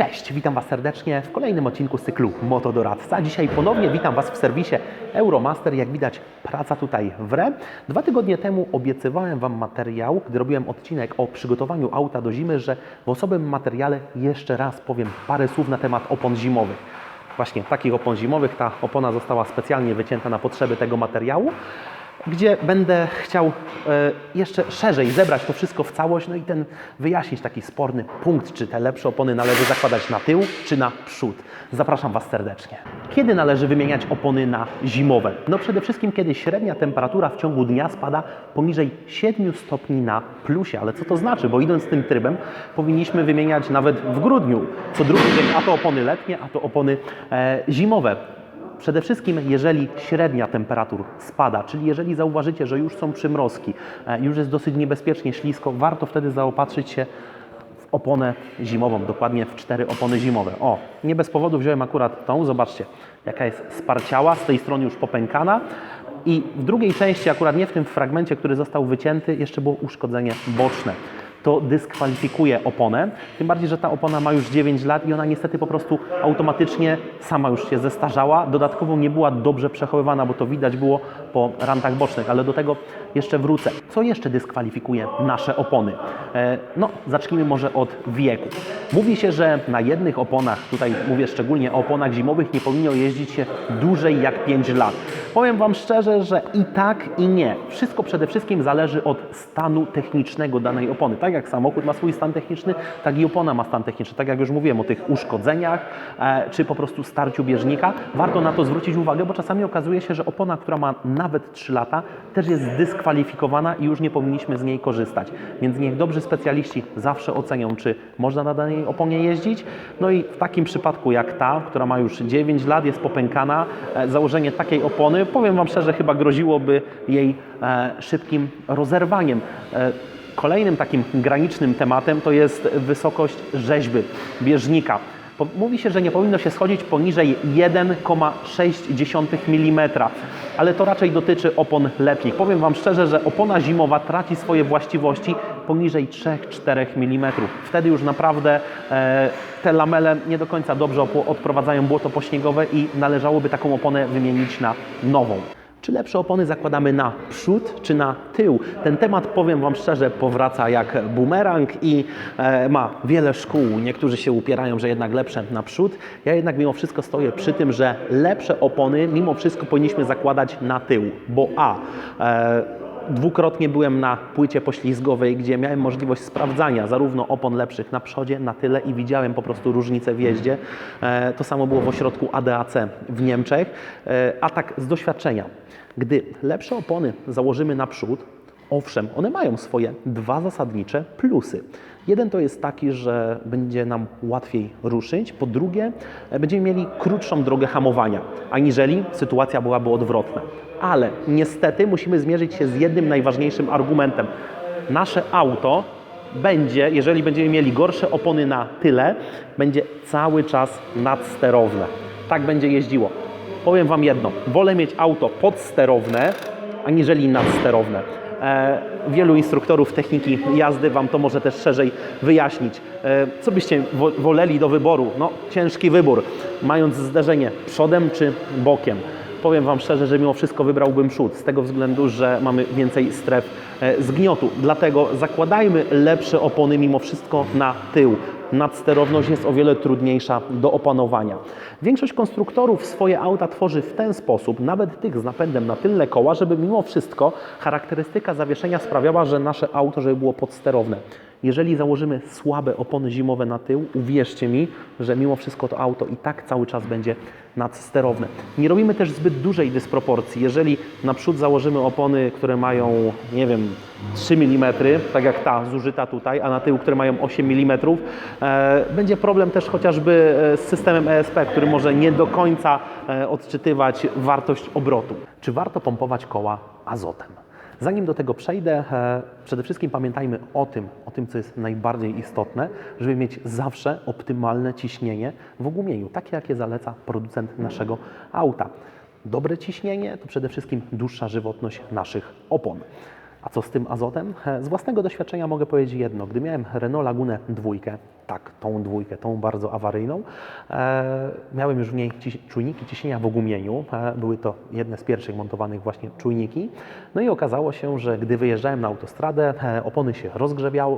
Cześć, witam Was serdecznie w kolejnym odcinku cyklu Motodoradca. Dzisiaj ponownie witam Was w serwisie Euromaster. Jak widać, praca tutaj wre. Dwa tygodnie temu obiecywałem Wam materiał, gdy robiłem odcinek o przygotowaniu auta do zimy, że w osobnym materiale jeszcze raz powiem parę słów na temat opon zimowych. Właśnie takich opon zimowych. Ta opona została specjalnie wycięta na potrzeby tego materiału gdzie będę chciał e, jeszcze szerzej zebrać to wszystko w całość, no i ten wyjaśnić taki sporny punkt, czy te lepsze opony należy zakładać na tył, czy na przód. Zapraszam Was serdecznie. Kiedy należy wymieniać opony na zimowe? No przede wszystkim, kiedy średnia temperatura w ciągu dnia spada poniżej 7 stopni na plusie. Ale co to znaczy? Bo idąc tym trybem, powinniśmy wymieniać nawet w grudniu, co drugi dzień, a to opony letnie, a to opony e, zimowe. Przede wszystkim, jeżeli średnia temperatur spada, czyli jeżeli zauważycie, że już są przymrozki, e, już jest dosyć niebezpiecznie ślisko, warto wtedy zaopatrzyć się w oponę zimową, dokładnie w cztery opony zimowe. O, nie bez powodu wziąłem akurat tą, zobaczcie, jaka jest sparciała, z tej strony już popękana. I w drugiej części, akurat nie w tym fragmencie, który został wycięty, jeszcze było uszkodzenie boczne to dyskwalifikuje oponę. Tym bardziej, że ta opona ma już 9 lat i ona niestety po prostu automatycznie sama już się zestarzała. Dodatkowo nie była dobrze przechowywana, bo to widać było po rantach bocznych, ale do tego jeszcze wrócę. Co jeszcze dyskwalifikuje nasze opony? E, no, zacznijmy może od wieku. Mówi się, że na jednych oponach, tutaj mówię szczególnie o oponach zimowych, nie powinno jeździć się dłużej jak 5 lat. Powiem Wam szczerze, że i tak, i nie. Wszystko przede wszystkim zależy od stanu technicznego danej opony. Tak jak samochód ma swój stan techniczny, tak i opona ma stan techniczny. Tak jak już mówiłem o tych uszkodzeniach, e, czy po prostu starciu bieżnika, warto na to zwrócić uwagę, bo czasami okazuje się, że opona, która ma nawet 3 lata, też jest dyskwalifikowana i już nie powinniśmy z niej korzystać. Więc niech dobrzy specjaliści zawsze ocenią, czy można na danej oponie jeździć. No i w takim przypadku jak ta, która ma już 9 lat, jest popękana, e, założenie takiej opony, powiem Wam szczerze, chyba groziłoby jej e, szybkim rozerwaniem. Kolejnym takim granicznym tematem to jest wysokość rzeźby bieżnika. Mówi się, że nie powinno się schodzić poniżej 1,6 mm, ale to raczej dotyczy opon letnich. Powiem Wam szczerze, że opona zimowa traci swoje właściwości poniżej 3-4 mm. Wtedy już naprawdę e, te lamele nie do końca dobrze odprowadzają błoto pośniegowe i należałoby taką oponę wymienić na nową. Czy lepsze opony zakładamy na przód czy na tył? Ten temat, powiem Wam szczerze, powraca jak bumerang i e, ma wiele szkół. Niektórzy się upierają, że jednak lepsze na przód. Ja jednak mimo wszystko stoję przy tym, że lepsze opony mimo wszystko powinniśmy zakładać na tył, bo a. E, Dwukrotnie byłem na płycie poślizgowej, gdzie miałem możliwość sprawdzania zarówno opon lepszych na przodzie, na tyle i widziałem po prostu różnicę w jeździe. E, To samo było w ośrodku ADAC w Niemczech. E, A tak z doświadczenia, gdy lepsze opony założymy na przód, owszem, one mają swoje dwa zasadnicze plusy. Jeden to jest taki, że będzie nam łatwiej ruszyć, po drugie będziemy mieli krótszą drogę hamowania, aniżeli sytuacja byłaby odwrotna. Ale niestety musimy zmierzyć się z jednym najważniejszym argumentem. Nasze auto będzie, jeżeli będziemy mieli gorsze opony na tyle, będzie cały czas nadsterowne. Tak będzie jeździło. Powiem Wam jedno, wolę mieć auto podsterowne, aniżeli nadsterowne. E, wielu instruktorów techniki jazdy Wam to może też szerzej wyjaśnić. E, co byście wo- woleli do wyboru? No, ciężki wybór, mając zderzenie przodem czy bokiem. Powiem Wam szczerze, że mimo wszystko wybrałbym przód, z tego względu, że mamy więcej stref e, zgniotu. Dlatego zakładajmy lepsze opony mimo wszystko na tył. Nadsterowność jest o wiele trudniejsza do opanowania. Większość konstruktorów swoje auta tworzy w ten sposób, nawet tych z napędem na tylne koła, żeby mimo wszystko charakterystyka zawieszenia sprawiała, że nasze auto żeby było podsterowne. Jeżeli założymy słabe opony zimowe na tył, uwierzcie mi, że mimo wszystko to auto i tak cały czas będzie nadsterowne. Nie robimy też zbyt dużej dysproporcji. Jeżeli naprzód założymy opony, które mają, nie wiem, 3 mm, tak jak ta zużyta tutaj, a na tył, które mają 8 mm, będzie problem też chociażby e, z systemem ESP, który może nie do końca e, odczytywać wartość obrotu. Czy warto pompować koła azotem? Zanim do tego przejdę, e, przede wszystkim pamiętajmy o tym, o tym, co jest najbardziej istotne, żeby mieć zawsze optymalne ciśnienie w ogumieniu, takie jakie zaleca producent naszego auta. Dobre ciśnienie to przede wszystkim dłuższa żywotność naszych opon. A co z tym azotem? E, Z własnego doświadczenia mogę powiedzieć jedno. Gdy miałem Renault Lagunę dwójkę, tak, tą dwójkę, tą bardzo awaryjną, e, miałem już w niej czujniki ciśnienia w ogumieniu. E, były to jedne z pierwszych montowanych właśnie czujniki. No i okazało się, że gdy wyjeżdżałem na autostradę, e, opony się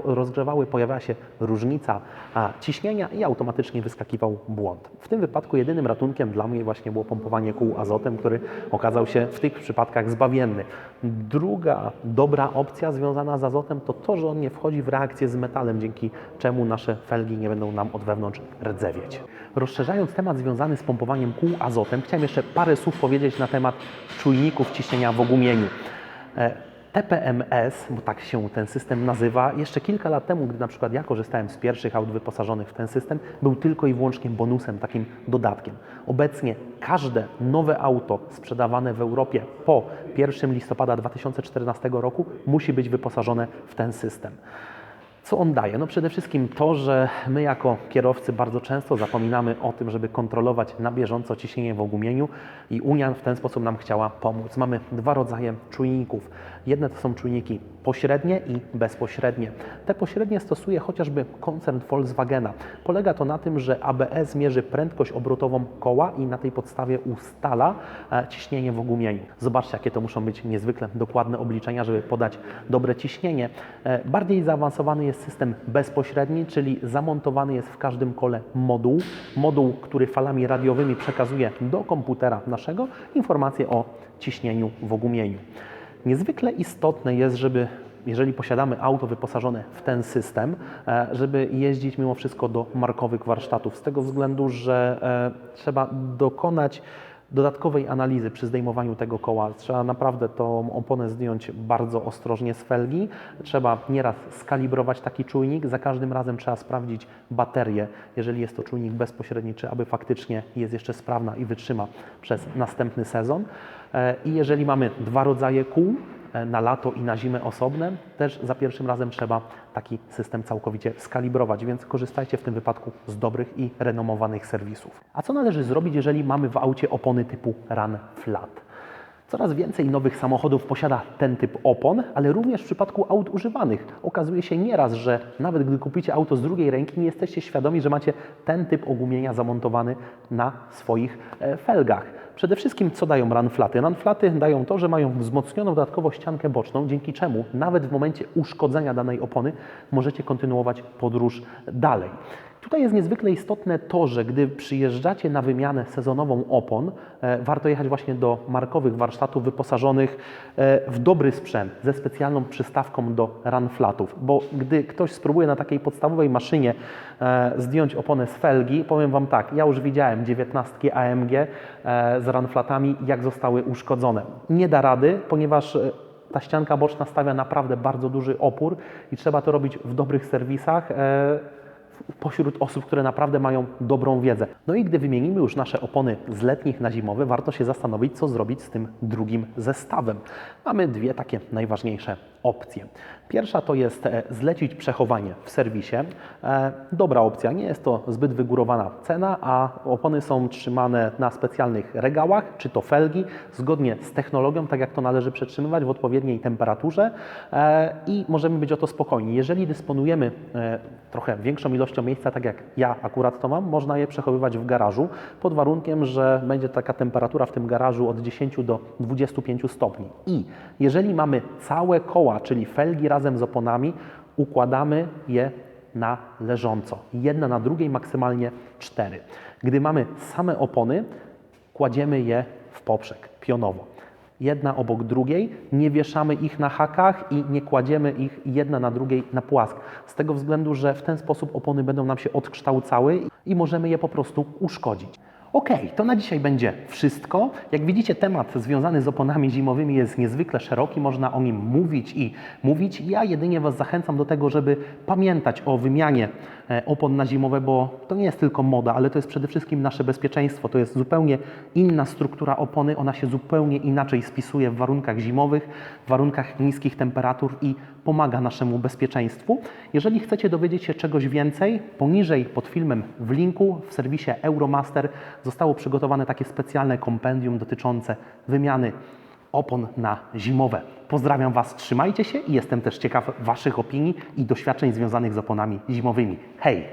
rozgrzewały, pojawiała się różnica a, ciśnienia i automatycznie wyskakiwał błąd. W tym wypadku jedynym ratunkiem dla mnie właśnie było pompowanie kół azotem, który okazał się w tych przypadkach zbawienny. Druga dobra opcja związana z azotem to to, że on nie wchodzi w reakcję z metalem, dzięki czemu nasze felgi nie będą nam od wewnątrz rdzewieć. Rozszerzając temat związany z pompowaniem kół azotem, chciałem jeszcze parę słów powiedzieć na temat czujników ciśnienia w ogumieniu. E, TPMS, bo tak się ten system nazywa, jeszcze kilka lat temu, gdy na przykład ja korzystałem z pierwszych aut wyposażonych w ten system, był tylko i wyłącznie bonusem, takim dodatkiem. Obecnie każde nowe auto sprzedawane w Europie po 1 listopada 2014 roku musi być wyposażone w ten system. Co on daje? No przede wszystkim to, że my jako kierowcy bardzo często zapominamy o tym, żeby kontrolować na bieżąco ciśnienie w ogumieniu i Unia w ten sposób nam chciała pomóc. Mamy dwa rodzaje czujników. Jedne to są czujniki pośrednie i bezpośrednie. Te pośrednie stosuje chociażby koncern Volkswagena. Polega to na tym, że ABS mierzy prędkość obrotową koła i na tej podstawie ustala e, ciśnienie w ogumieniu. Zobaczcie, jakie to muszą być niezwykle dokładne obliczenia, żeby podać dobre ciśnienie. E, Bardziej zaawansowany jest system bezpośredni, czyli zamontowany jest w każdym kole moduł. Moduł, który falami radiowymi przekazuje do komputera naszego informacje o ciśnieniu w ogumieniu. Niezwykle istotne jest, żeby jeżeli posiadamy auto wyposażone w ten system, e, żeby jeździć mimo wszystko do markowych warsztatów, z tego względu, że e, trzeba dokonać dodatkowej analizy przy zdejmowaniu tego koła. Trzeba naprawdę tą oponę zdjąć bardzo ostrożnie z felgi. Trzeba nieraz skalibrować taki czujnik. Za każdym razem trzeba sprawdzić baterię, jeżeli jest to czujnik bezpośredni, czy aby faktycznie jest jeszcze sprawna i wytrzyma przez następny sezon. E, I jeżeli mamy dwa rodzaje kół, na lato i na zimę osobne, też za pierwszym razem trzeba taki system całkowicie skalibrować, więc korzystajcie w tym wypadku z dobrych i renomowanych serwisów. A co należy zrobić, jeżeli mamy w aucie opony typu Run Flat? Coraz więcej nowych samochodów posiada ten typ opon, ale również w przypadku aut używanych. Okazuje się nieraz, że nawet gdy kupicie auto z drugiej ręki, nie jesteście świadomi, że macie ten typ ogumienia zamontowany na swoich e, felgach. Przede wszystkim co dają runflaty? Runflaty dają to, że mają wzmocnioną dodatkowo ściankę boczną, dzięki czemu nawet w momencie uszkodzenia danej opony możecie kontynuować podróż dalej. Tutaj jest niezwykle istotne to, że gdy przyjeżdżacie na wymianę sezonową opon, e, warto jechać właśnie do markowych warsztatów wyposażonych e, w dobry sprzęt ze specjalną przystawką do runflatów, bo gdy ktoś spróbuje na takiej podstawowej maszynie e, zdjąć oponę z felgi, powiem Wam tak, ja już widziałem 19 AMG z runflatami, jak zostały uszkodzone. Nie da rady, ponieważ ta ścianka boczna stawia naprawdę bardzo duży opór i trzeba to robić w dobrych serwisach. Pośród osób, które naprawdę mają dobrą wiedzę. No i gdy wymienimy już nasze opony z letnich na zimowe, warto się zastanowić, co zrobić z tym drugim zestawem. Mamy dwie takie najważniejsze opcje. Pierwsza to jest e, zlecić przechowanie w serwisie. E, Dobra opcja, nie jest to zbyt wygórowana cena, a opony są trzymane na specjalnych regałach, czy to felgi, zgodnie z technologią, tak jak to należy przetrzymywać w odpowiedniej temperaturze e, i możemy być o to spokojni. Jeżeli dysponujemy trochę większą ilością miejsca, tak jak ja akurat to mam, można je przechowywać w garażu, pod warunkiem, że będzie taka temperatura w tym garażu od 10 do 25 stopni. I jeżeli mamy całe koła, czyli felgi razem z oponami, układamy je na leżąco. Jedna na drugiej, maksymalnie cztery. Gdy mamy same opony, kładziemy je w poprzek, pionowo. Jedna obok drugiej, nie wieszamy ich na hakach i nie kładziemy ich jedna na drugiej na płask. Z tego względu, że w ten sposób opony będą nam się odkształcały i możemy je po prostu uszkodzić. Ok, to na dzisiaj będzie wszystko. Jak widzicie, temat związany z oponami zimowymi jest niezwykle szeroki, można o nim mówić i mówić. Ja jedynie Was zachęcam do tego, żeby pamiętać o wymianie opon na zimowe, bo to nie jest tylko moda, ale to jest przede wszystkim nasze bezpieczeństwo. To jest zupełnie inna struktura opony, ona się zupełnie inaczej spisuje w warunkach zimowych, w warunkach niskich temperatur i pomaga naszemu bezpieczeństwu. Jeżeli chcecie dowiedzieć się czegoś więcej, poniżej pod filmem w linku w serwisie Euromaster zostało przygotowane takie specjalne kompendium dotyczące wymiany opon na zimowe. Pozdrawiam Was, trzymajcie się i jestem też ciekaw Waszych opinii i doświadczeń związanych z oponami zimowymi. Hej!